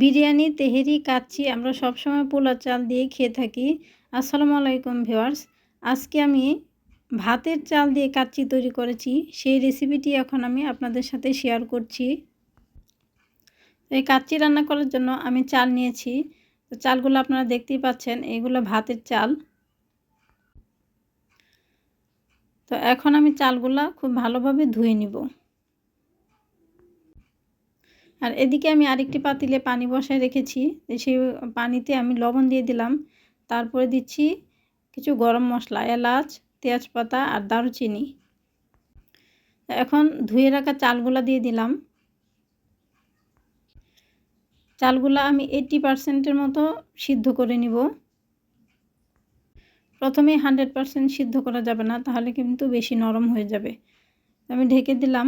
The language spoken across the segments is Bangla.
বিরিয়ানি, তেহেরি, কাচ্চি আমরা সবসময় পোলা চাল দিয়ে খেয়ে থাকি। আসসালামু আলাইকুম ভিওয়ার্স আজকে আমি ভাতের চাল দিয়ে কাচ্চি তৈরি করেছি। সেই রেসিপিটি এখন আমি আপনাদের সাথে শেয়ার করছি। এই কাচ্চি রান্না করার জন্য আমি চাল নিয়েছি। তো চালগুলো আপনারা দেখতেই পাচ্ছেন, এগুলো ভাতের চাল। তো এখন আমি চালগুলো খুব ভালোভাবে ধুয়ে নিব। আর এদিকে আমি আরেকটি পাতিলে পানি বসায় রেখেছি। সেই পানিতে আমি লবণ দিয়ে দিলাম। তারপরে দিচ্ছি কিছু গরম মশলা, এলাচ, তেজপাতা আর দারুচিনি। এখন ধুয়ে রাখা চালগুলা দিয়ে দিলাম। চালগুলা আমি এইটটি পারসেন্টের মতো সিদ্ধ করে নিব। প্রথমে হান্ড্রেড পারসেন্ট সিদ্ধ করা যাবে না, তাহলে কিন্তু বেশি নরম হয়ে যাবে। আমি ঢেকে দিলাম।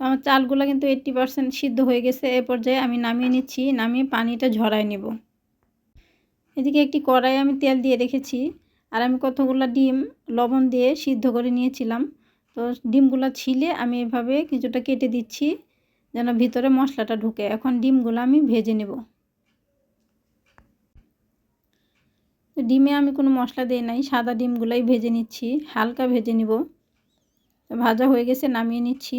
তো আমার চালগুলো কিন্তু এইট্টি পারসেন্ট সিদ্ধ হয়ে গেছে, এ পর্যায়ে আমি নামিয়ে নিচ্ছি, নামিয়ে পানিটা ঝরাই নেব। এদিকে একটি কড়াই আমি তেল দিয়ে রেখেছি, আর আমি কতগুলো ডিম, লবণ দিয়ে সিদ্ধ করে নিয়েছিলাম। তো ডিমগুলো ছিলে, আমি এভাবে কিছুটা কেটে দিচ্ছি, যেন ভিতরে মশলাটা ঢুকে। এখন ডিমগুলো আমি ভেজে নেব। ডিমে আমি কোনো মশলা দিই নাই, সাদা ডিমগুলাই ভেজে নিচ্ছি, হালকা ভেজে নিব। ভাজা হয়ে গেছে, নামিয়ে নিচ্ছি।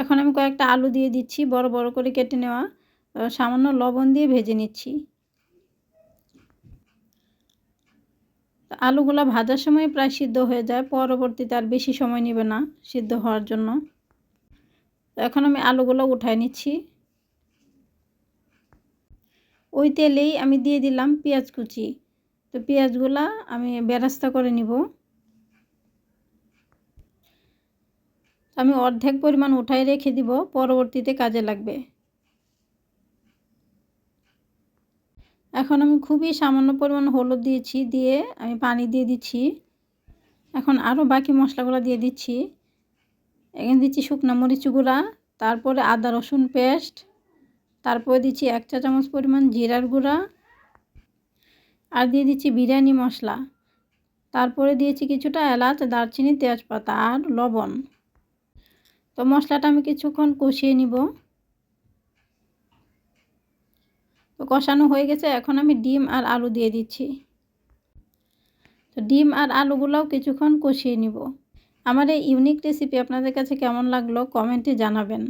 এখন আমি কয়েকটা আলু দিয়ে দিচ্ছি, বড় বড় করে কেটে নেওয়া। সামান্য লবণ দিয়ে ভেজে নিচ্ছি। আলুগুলো ভাজার সময় প্রায় সিদ্ধ হয়ে যায়, পরবর্তীতে আর বেশি সময় নেবে না সিদ্ধ হওয়ার জন্য। এখন আমি আলুগুলো উঠায় নিচ্ছি। ওই তেলেই আমি দিয়ে দিলাম পেঁয়াজ কুচি। তো পেঁয়াজগুলা আমি বেরাস্তা করে নিব। আমি অর্ধেক পরিমাণ উঠাই রেখে দিব, পরবর্তীতে কাজে লাগবে। এখন আমি খুবই সামান্য পরিমাণ হলুদ দিয়েছি, দিয়ে আমি পানি দিয়ে দিচ্ছি। এখন আরও বাকি মশলাগুলো দিয়ে দিচ্ছি। এখানে দিচ্ছি শুকনো মরিচ গুঁড়া, তারপরে আদা রসুন পেস্ট, তারপরে দিচ্ছি এক চা চামচ পরিমাণ জিরার গুঁড়া, আর দিয়ে দিচ্ছি বিরিয়ানি মশলা। তারপরে দিয়েছি কিছুটা এলাচ, দারচিনি, তেজপাতা, আর লবণ। তো মশলাটা আমি কিছুক্ষণ কষিয়ে নিব। তো কষানো হয়ে গেছে, এখন আমি ডিম আর আলু দিয়ে দিচ্ছি। তো ডিম আর আলুগুলোও কিছুক্ষণ কষিয়ে নিব। আমার এই ইউনিক রেসিপি আপনাদের কাছে কেমন লাগল কমেন্টে জানাবেন।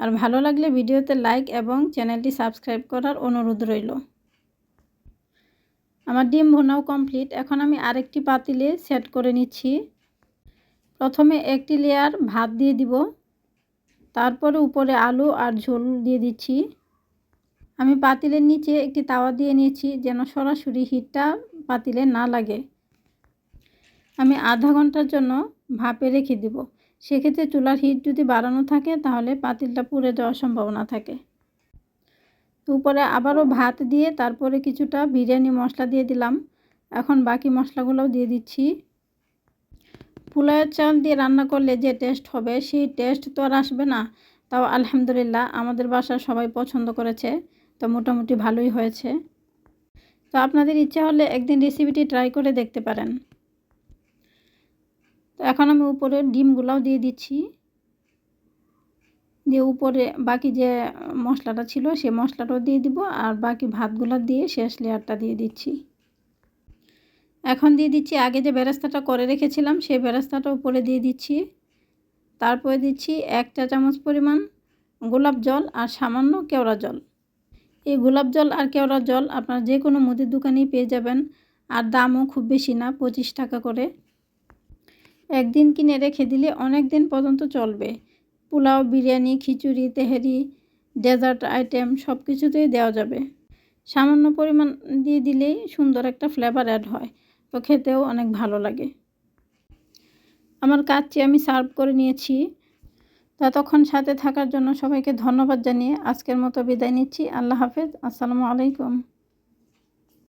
আর ভালো লাগলে ভিডিওতে লাইক এবং চ্যানেলটি সাবস্ক্রাইব করার অনুরোধ রইল। আমার ডিম ভোনাও কমপ্লিট। এখন আমি আরেকটি পাতিলে সেট করে নিচ্ছি। প্রথমে একটি লেয়ার ভাত দিয়ে দিব। তারপরে উপরে আলু আর ঝোল দিয়ে দিচ্ছি। আমি পাতিলের নিচে একটি তাওয়া দিয়ে নিয়েছি যেন সরাসরি হিটটা পাতিলে না লাগে। আমি আধা ঘণ্টার জন্য ভাপে রেখে দিব। সেক্ষেত্রে চুলার হিট যদি বাড়ানো থাকে, তাহলে পাতিলটা পুড়ে যাওয়ার সম্ভাবনা থাকে। উপরে আবারও ভাত দিয়ে তারপরে কিছুটা বিরিয়ানি মশলা দিয়ে দিলাম। এখন বাকি মশলাগুলোও দিয়ে দিচ্ছি। পোলাওয়ের চাল দিয়ে রান্না করলে যে টেস্ট হবে, সেই টেস্ট তো আর আসবে না। তাও আলহামদুলিল্লাহ আমাদের বাসার সবাই পছন্দ করেছে, তো মোটামুটি ভালোই হয়েছে। তো আপনাদের ইচ্ছা হলে একদিন রেসিপিটি ট্রাই করে দেখতে পারেন। তো এখন আমি উপরে ডিমগুলাও দিয়ে দিচ্ছি। দিয়ে উপরে বাকি যে মশলাটা ছিল, সে মশলাটাও দিয়ে দিব, আর বাকি ভাতগুলো দিয়ে শেষ লেয়ারটা দিয়ে দিচ্ছি। এখন দিয়ে দিচ্ছি, আগে যে বেরাস্তাটা করে রেখেছিলাম, সেই বেরাস্তাটা উপরে দিয়ে দিচ্ছি। তারপরে দিচ্ছি এক চা চামচ পরিমাণ গোলাপ জল আর সামান্য কেওড়া জল। এই গোলাপ জল আর কেওড়া জল আপনারা যে কোনো মুদির দোকানেই পেয়ে যাবেন, আর দামও খুব বেশি না, পঁচিশ টাকা করে। একদিন কিনে রেখে দিলে অনেক দিন পর্যন্ত চলবে। পোলাও, বিরিয়ানি, খিচুড়ি, তেহেরি, ডেজার্ট আইটেম সব কিছুতেই দেওয়া যাবে। সামান্য পরিমাণ দিয়ে দিলেই সুন্দর একটা ফ্লেভার অ্যাড হয়। তো খেতেও অনেক ভালো লাগে। আমার কাচ্চি আমি সার্ভ করে নিয়েছি। ততক্ষণ সাথে থাকার জন্য সবাইকে ধন্যবাদ জানিয়ে আজকের মতো বিদায় নিচ্ছি। আল্লাহ হাফেজ। আসসালামু আলাইকুম।